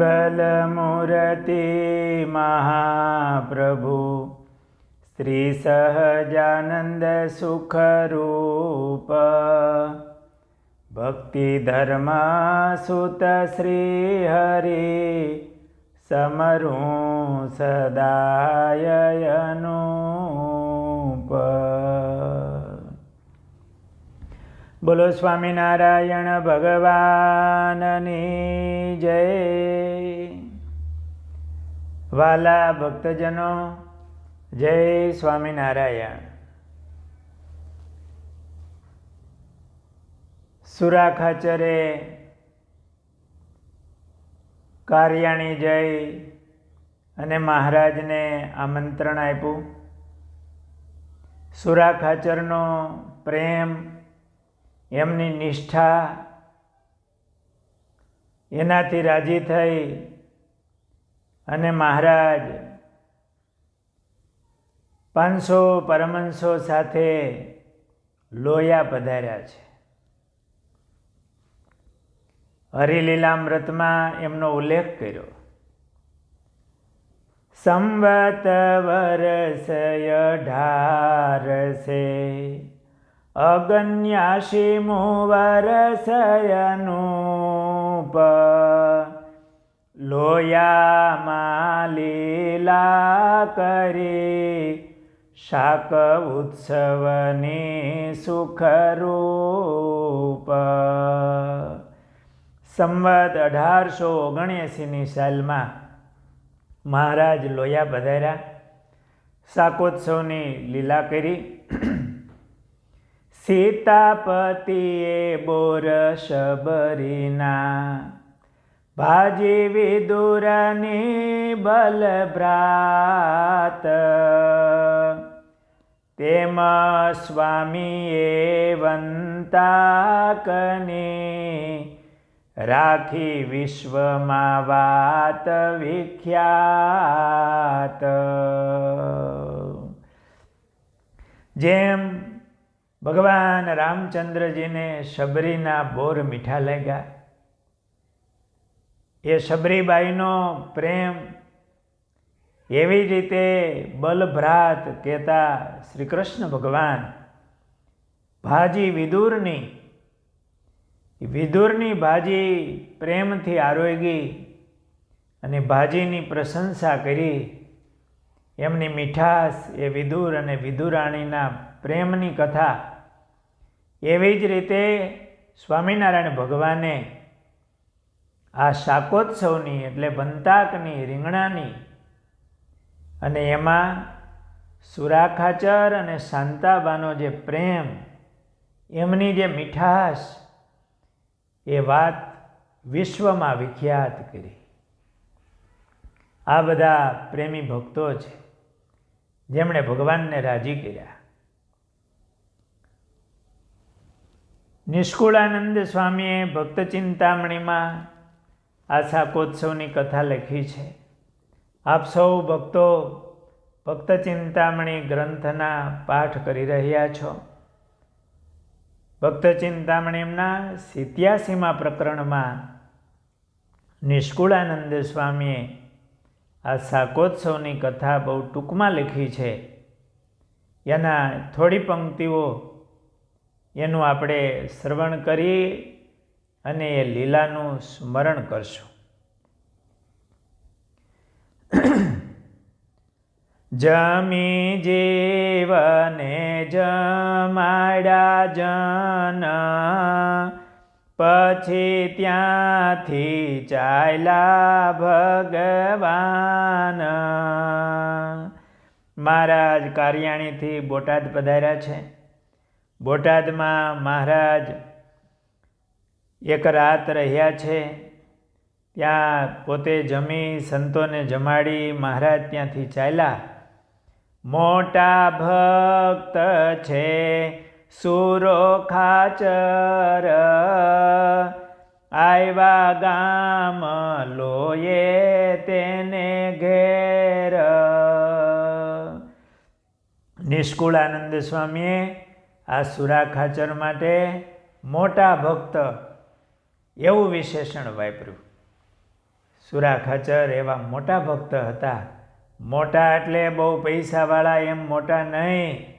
मङ्गलमुरति महाप्रभु श्रीसहजानन्दसुखरूप। भक्तिधर्मासुत श्रीहरि समरु सदायनु બોલો સ્વામિનારાયણ ભગવાનની જય. વાલા ભક્તજનો, જય સ્વામિનારાયણ. સુરા ખાચરે કાર્યાણી જય અને મહારાજને આમંત્રણ આપ્યું. સુરા ખાચરનો પ્રેમ એમની નિષ્ઠા એનાથી રાજી થઈ અને મહારાજ પાંચસો પરમંશો સાથે લોયા પધાર્યા છે. હરિલીલામૃતમાં એમનો ઉલ્લેખ કર્યો. સંવત વરસય ઢારસે અગન્યાશી મુવરસયનુપ લોયામાં લીલા કરી શાક ઉત્સવની સુખરૂપ સંવત અઢારસો ઓગણએંસીની સાલમાં મહારાજ લોયા પધાર્યા, શાકોત્સવની લીલા કરી સીતાપતિએ બોર શબરીના ભાજી વિદુરની બલભ્રાત. તેમ સ્વામીએ વંતાકની રાખી વિશ્વમાં વાત વિખ્યાત. જેમ ભગવાન રામચંદ્રજીને શબરીના બોર મીઠા લાગ્યા. એ શબરીબાઈનો પ્રેમ એવી રીતે બલભ્રાત કહેતા શ્રી કૃષ્ણ ભગવાન, ભાજી વિદુરની. વિદુરની ભાજી પ્રેમથી આરોગી અને ભાજીની પ્રશંસા કરી. એમની મીઠાશ એ વિદુર અને વિદુરાણીના પ્રેમની કથા એવી જ રીતે સ્વામિનારાયણ ભગવાને આ શાકોત્સવની એટલે બંતાકની રીંગણાની અને એમાં સુરાખાચર અને શાંતાબાનો જે પ્રેમ, એમની જે મીઠાશ, એ વાત વિશ્વમાં વિખ્યાત કરી. આ બધા પ્રેમી ભક્તો છે, જેમણે ભગવાનને રાજી કર્યા. નિષ્કુળાનંદ સ્વામીએ ભક્ત ચિંતામણીમાં આ શાકોત્સવની કથા લખી છે. આપ સૌ ભક્તો ભક્ત ચિંતામણી ગ્રંથના પાઠ કરી રહ્યા છો. ભક્ત ચિંતામણી એમના સિત્યાસીમા પ્રકરણમાં નિષ્કુળાનંદ સ્વામીએ આ શાકોત્સવની કથા બહુ ટૂંકમાં લખી છે. એના થોડી પંક્તિઓ એનું આપણે શ્રવણ કરી અને એ લીલાનું સ્મરણ કરશું. જમી જીવને જમાડા જન, પછી ત્યાંથી ચાલ્યા ભગવાન. મહારાજ કારિયાણીથી બોટાદ પધાર્યા છે. બોટાદમાં મહારાજ એક રાત રહ્યા છે. ત્યાં પોતે જમી સંતોને જમાડી મહારાજ ત્યાંથી ચાલ્યા. મોટા ભક્ત છે, સુરો ખાચર. આવ્યા ગામ લોયે તેને ઘેર. નિષ્કુળાનંદ સ્વામીએ આ સુરા ખાચર માટે મોટા ભક્ત એવું વિશેષણ વાપર્યું. સુરા ખાચર એવા મોટા ભક્ત હતા. મોટા એટલે બહુ પૈસાવાળા એમ મોટા નહીં.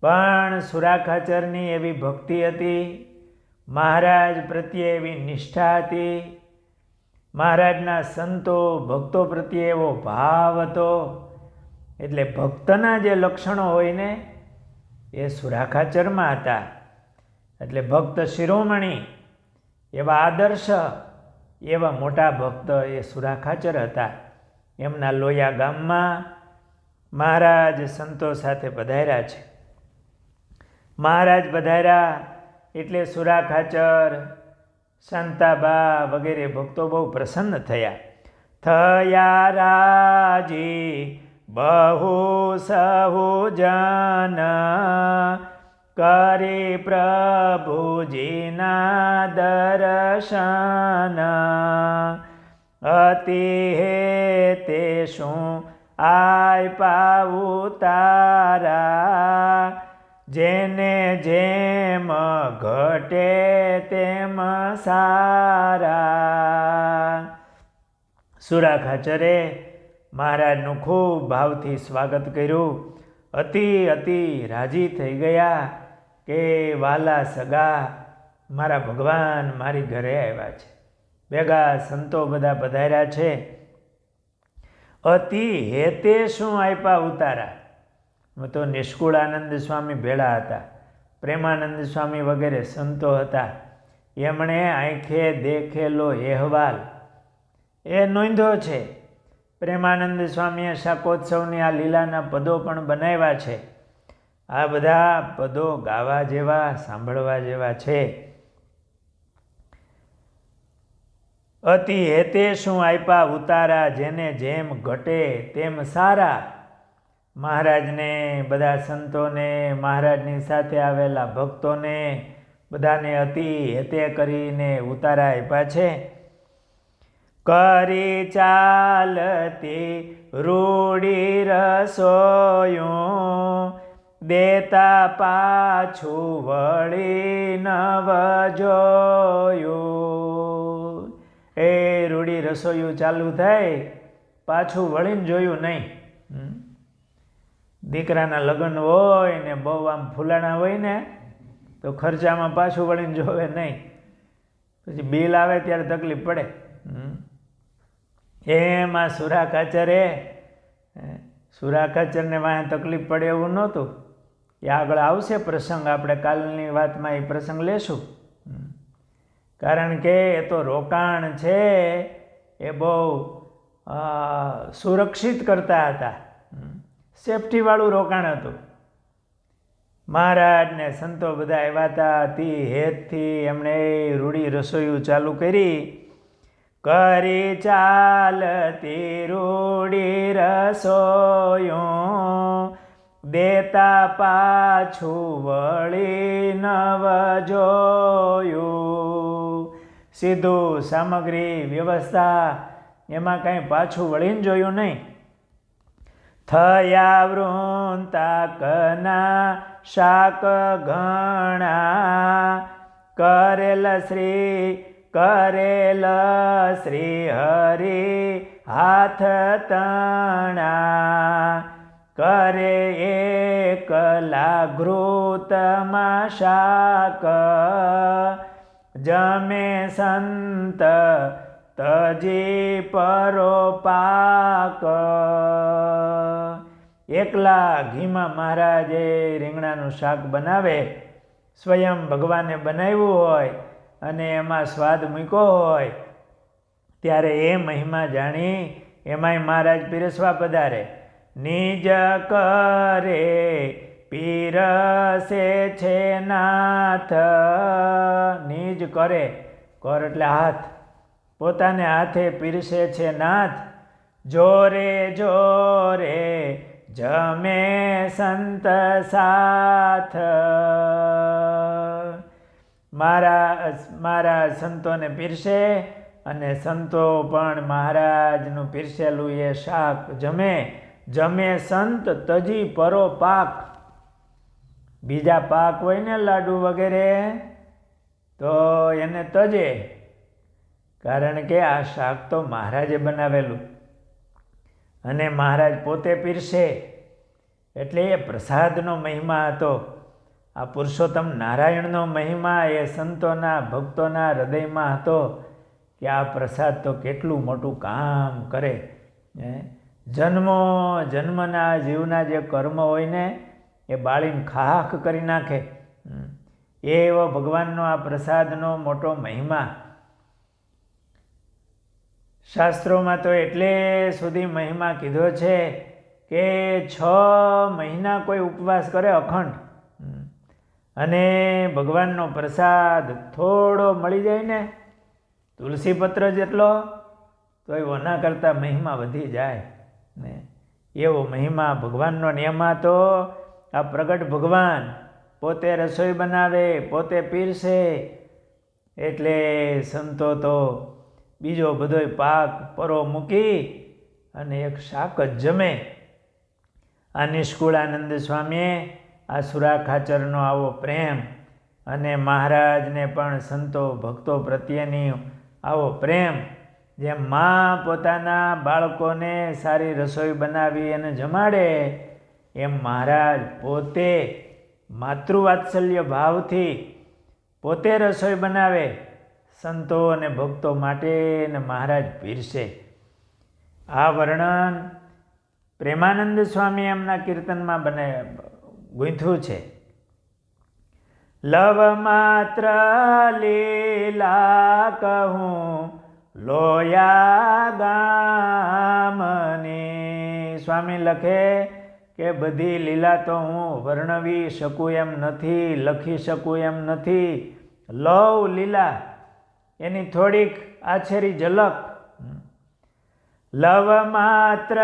પણ સુરા ખાચરની એવી ભક્તિ હતી. મહારાજ પ્રત્યે એવી નિષ્ઠા હતી. મહારાજના સંતો, ભક્તો પ્રત્યે એવો ભાવ હતો. એટલે ભક્તના જે લક્ષણો હોય ને એ સુરાખાચરમાં હતા. એટલે ભક્ત શિરોમણી, એવા આદર્શ, એવા મોટા ભક્ત એ સુરાખાચર હતા. એમના લોયા ગામમાં મહારાજ સંતો સાથે પધાર્યા છે. મહારાજ પધાર્યા એટલે સુરાખાચર શાંતાબા વગેરે ભક્તો બહુ પ્રસન્ન થયા. થયા રાજી બહુ સહુ જાના કરી પ્રભુજીના દર્શન અતિ હે તે શું આય પાવું તારા જેને જેમ ઘટે તેમ સારા સુરા ખાચરે મહારાજનું ખૂબ ભાવથી સ્વાગત કર્યું. અતિ અતિ રાજી થઈ ગયા કે, વાલા સગા, મારા ભગવાન મારી ઘરે આવ્યા છે. ભેગા સંતો બધા પધાર્યા છે. અતિ હેતે શું આપ્યા ઉતારા? તો નિષ્કુળાનંદ સ્વામી ભેળા હતા. પ્રેમાનંદ સ્વામી વગેરે સંતો હતા. એમણે આંખે દેખેલો અહેવાલ એ નોંધ્યો છે પ્રેમાનંદ સ્વામીએ શાકોત્સવની આ લીલાના પદો પણ બનાવ્યા છે. આ બધા પદો ગાવા જેવા, સાંભળવા જેવા છે. અતિ હેતે શું આપ્યા ઉતારા, જેને જેમ ઘટે તેમ સારા. મહારાજને, બધા સંતોને, મહારાજની સાથે આવેલા ભક્તોને બધાને અતિ હેતે કરીને ઉતારા આપ્યા છે. કરી ચાલતી રૂડી રસોયું. દેતા પાછું વળી નવ જોયું. એ રૂડી રસોયું ચાલુ થાય, પાછું વળીને જોયું નહીં. દીકરાના લગ્ન હોય ને બહુ આમ ફૂલાણા હોય ને, તો ખર્ચામાં પાછું વળીને જોવે નહીં. પછી બિલ આવે ત્યારે તકલીફ પડે. એમાં સુરા કાચરે સુરા કાચરને વાંહે તકલીફ પડે એવું નહોતું. એ આગળ આવશે પ્રસંગ, આપણે કાલની વાતમાં એ પ્રસંગ લેશું. કારણ કે એ તો રોકાણ છે, એ બહુ સુરક્ષિત કરતા હતા. સેફટીવાળું રોકાણ હતું. મહારાજ ને સંતો બધા આવ્યા હતા અતિ હેતથી એમણે રૂડી રસોઈયું ચાલુ કરી. કરી ચાલતી રૂડી રસોયું. દેતા પાછું વળી નવ જોયું. સીધું સામગ્રી વ્યવસ્થા એમાં કાંઈ પાછું વળીને જોયું નહીં. થયા વૃંતાકના શાક ઘણા. કરેલ શ્રી કરેલ શ્રી હરિ હાથ તણા. કરે એકલા ઘૃતમાં શાક. જમે સંત તજી પરો પાક. એકલા ઘીમાં મહારાજે રીંગણાનું શાક બનાવે, સ્વયં ભગવાને બનાવ્યું હોય અને એમાં સ્વાદ મૂક્યો હોય, ત્યારે એ મહિમા જાણી એમાંય મહારાજ પીરસવા પધારે. નિજ કરે પીરસે છે નાથ, નિજ કરે. કર એટલે હાથ, પોતાને હાથે પીરસે છે નાથ. જોરે જોરે જમે સંત સાથ મારા મારા સંતોને પીરસે અને સંતો પણ મહારાજનું પીરસેલું એ શાક જમે. જમે સંત તજી પરો પાક. બીજા પાક હોય ને લાડુ વગેરે, તો એને તજે. કારણ કે આ શાક તો મહારાજે બનાવેલું. અને મહારાજ પોતે પીરસે. એટલે એ પ્રસાદનો મહિમા હતો. આ પુરુષોત્તમ નારાયણનો મહિમા એ સંતોના ભક્તોના હૃદયમાં હતો કે આ પ્રસાદ તો કેટલું મોટું કામ કરે. જન્મો જન્મના જીવના જે કર્મ હોય ને, એ બાળીને ખાખ કરી નાખે. એ એવો ભગવાનનો આ પ્રસાદનો મોટો મહિમા. શાસ્ત્રોમાં તો એટલે સુધી મહિમા કીધો છે કે છ મહિના કોઈ ઉપવાસ કરે અખંડ. અને ભગવાનનો પ્રસાદ થોડો મળી જાય ને, તુલસી પત્ર જેટલો તો એ ઓના કરતાં મહિમા વધી જાય ને. એવો મહિમા ભગવાનનો નિયમ તો, આ પ્રગટ ભગવાન પોતે રસોઈ બનાવે, પોતે પીરસે, એટલે સંતો તો બીજો બધોય પાક પરો મૂકી અને એક શાક જ જમે. આ નિષ્કુળાનંદ સ્વામીએ આ સુરા ખાચરનો આવો પ્રેમ અને મહારાજને પણ સંતો ભક્તો પ્રત્યેની આવો પ્રેમ, જેમ મા પોતાના બાળકોને સારી રસોઈ બનાવી અને જમાડે, એમ મહારાજ પોતે માતૃવાત્સલ્ય ભાવથી પોતે રસોઈ બનાવે, સંતો અને ભક્તો માટે ને મહારાજ પીરશે આ વર્ણન પ્રેમાનંદ સ્વામી એમના કીર્તનમાં બને ગૂંથ્યું છે. લવ માત્ર લીલા કહું, લોયા ગામની. સ્વામી લખે કે બધી લીલા તો હું વર્ણવી શકું એમ નથી, લખી શકું એમ નથી. લવ લીલા, એની થોડીક આછેરી ઝલક. લવ માત્ર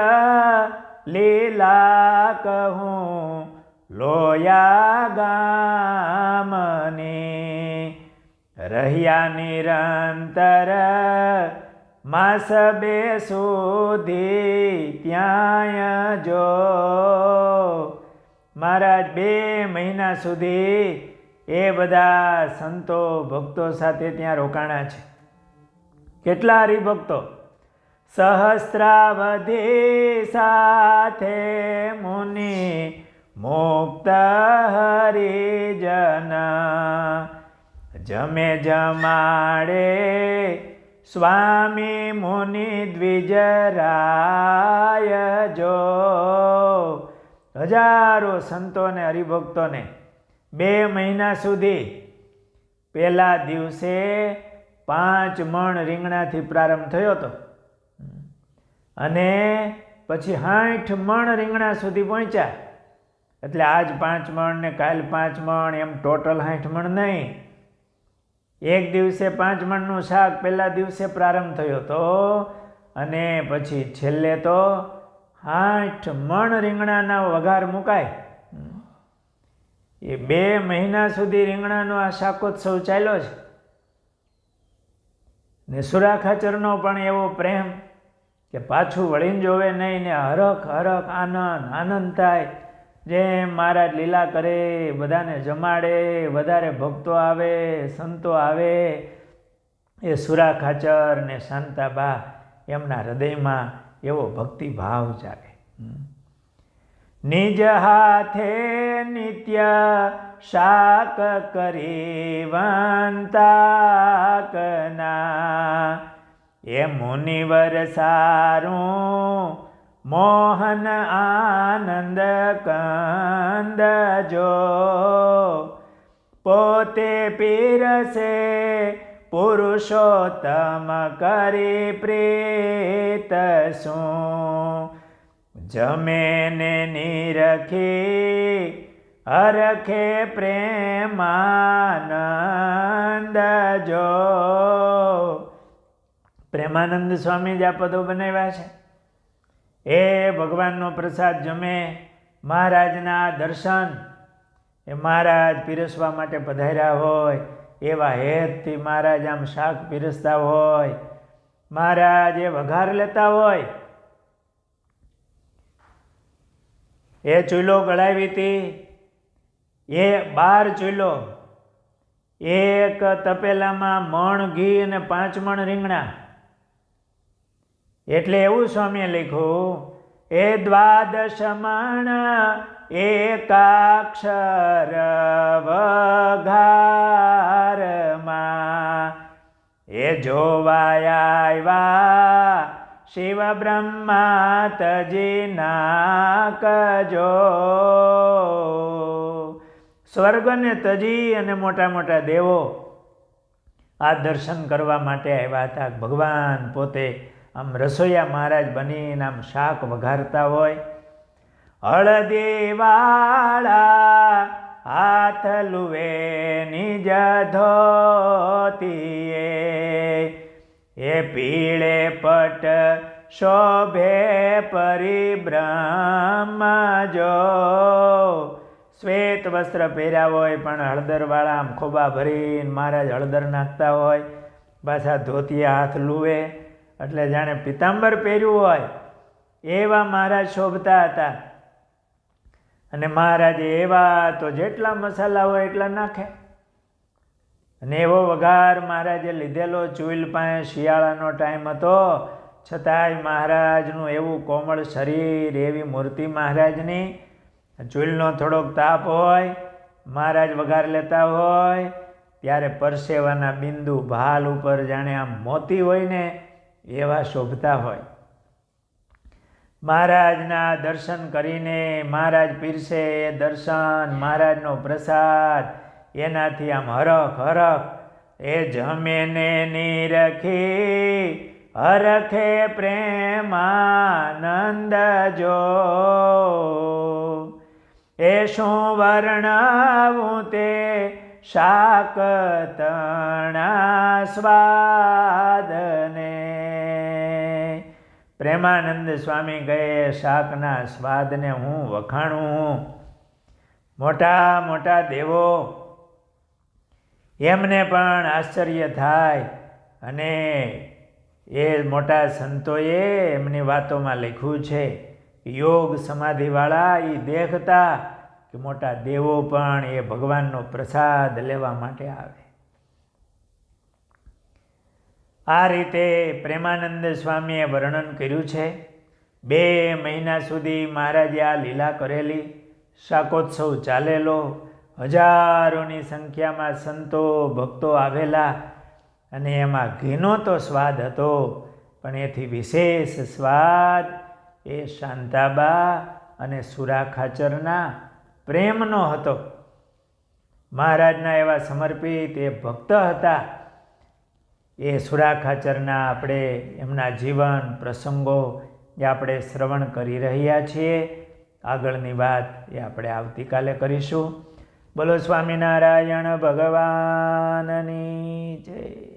લીલા કહું લોયા ગામની રહ્યા નિરંતર માસ બે સુધી ત્યાં જો. મહારાજ, બે મહિના સુધી એ બધા સંતો ભક્તો સાથે ત્યાં રોકાણા છે. કેટલા હરિભક્તો? સહસ્રાવધી સાથે મુનિ મુક્ત હરિજન જમે જમાડે સ્વામી મુનિ દ્વિજરાય જો. હજારો સંતોને, હરિભક્તોને બે મહિના સુધી પહેલા દિવસે પાંચ મણ રીંગણાથી પ્રારંભ થયો હતો. અને પછી સાઠ મણ રીંગણા સુધી પહોંચ્યા. એટલે આજ પાંચ મણ ને કાલ પાંચ મણ, એમ ટોટલ સાઠ મણ નહીં. એક દિવસે પાંચ મણનું શાક પહેલા દિવસે પ્રારંભ થયો હતો અને પછી છેલ્લે તો આઠ મણ રીંગણાના વઘાર મુકાય. એ બે મહિના સુધી રીંગણાનો આ શાકોત્સવ ચાલ્યો છે ને સુરાખાચરનો પણ એવો પ્રેમ કે પાછું વળીને જોવે નહીં ને હરખ હરખ આનંદ આનંદ થાય. જેમ મહારાજ લીલા કરે, બધાને જમાડે, વધારે ભક્તો આવે, સંતો આવે, એ સુરા ખાચર ને શાંતાબા એમના હૃદયમાં એવો ભક્તિ ભાવ જાગે નિજ હાથે નિત્ય શાક કરી વંતાકના. એ મુનિવર સારું મોહન આનંદ કંદ જો. પોતે પીરસે, પુરુષોત્તમ કરી પ્રેત શું? જમેને નિરખી, હરખે પ્રેમાનંદ જો. પ્રેમાનંદ સ્વામી જ આ પદો બનાવ્યા છે. એ ભગવાનનો પ્રસાદ જમે, મહારાજના દર્શન. એ મહારાજ પીરસવા માટે પધાર્યા હોય, એવા હેતથી મહારાજ આમ શાક પીરસતા હોય, મહારાજ એ વઘાર લેતા હોય. એ ચૂલો ગળાવી હતી, એ બાર ચૂલો, એક તપેલામાં મણ, ઘી અને પાંચ મણ રીંગણા. એટલે એવું સ્વામીએ લખ્યું, એ દ્વાદશ મણ એકાક્ષર વઘારમાં એ જોવાયા શિવ બ્રહ્મા તજી નાકજો સ્વર્ગને તજી અને મોટા મોટા દેવો આ દર્શન કરવા માટે આવ્યા હતા. ભગવાન પોતે આમ રસોઈયા મહારાજ બનીને આમ શાક વઘારતા હોય. હળદેવાળા હાથ લુવે, નિજ ધોતીએ. એ પીળે પટ શોભે પરિબ્રહ્મ જો. શ્વેત વસ્ત્ર પહેર્યા હોય પણ હળદરવાળા આમ ખોબા ભરીને મહારાજ હળદર નાખતા હોય. પાછા ધોતિયા હાથ લુવે. એટલે જાણે પિતાંબર પહેર્યું હોય, એવા મહારાજ શોભતા હતા. અને મહારાજે એવા તો જેટલા મસાલા હોય એટલા નાખે. અને એવો વઘાર મહારાજે લીધેલો ચૂલ પાસે શિયાળાનો ટાઈમ હતો, છતાંય મહારાજનું એવું કોમળ શરીર એવી મૂર્તિ મહારાજની. ચૂલનો થોડોક તાપ હોય, મહારાજ વઘાર લેતા હોય, ત્યારે પરસેવાના બિંદુ ભાલ ઉપર જાણે આમ મોતી હોય ને એવા શોભતા હોય. મહારાજના દર્શન કરીને મહારાજ પીરસે દર્શન, મહારાજનો પ્રસાદ. એનાથી આમ હરખ હરખ. એ જમે ને નિરખી, હરખે પ્રેમાનંદ જો. એ શું વર્ણવું તે શાક તણા સ્વાદને? પ્રેમાનંદ સ્વામી કહે, શાકના સ્વાદને હું વખાણું મોટા મોટા દેવો એમને પણ આશ્ચર્ય થાય અને એ મોટા સંતોએ એમની વાતોમાં લખ્યું છે યોગ સમાધિવાળા એ દેખતા કે મોટા દેવો પણ એ ભગવાનનો પ્રસાદ લેવા માટે આવે. આ રીતે પ્રેમાનંદ સ્વામીએ વર્ણન કર્યું છે. બે મહિના સુધી મહારાજે આ લીલા કરેલી શાકોત્સવ ચાલેલો. હજારોની સંખ્યામાં સંતો, ભક્તો આવેલા અને એમાં ઘીનો તો સ્વાદ હતો, પણ એથી વિશેષ સ્વાદ એ શાંતાબા અને સુરા ખાચરના પ્રેમનો હતો. મહારાજના એવા સમર્પિત એ ભક્ત હતા એ સુરા ખાચરના આપણે એમના જીવન, પ્રસંગો જે આપણે શ્રવણ કરી રહ્યા છીએ, આગળની વાત એ આપણે આવતીકાલે કરીશું. બોલો સ્વામિનારાયણ ભગવાનની જય.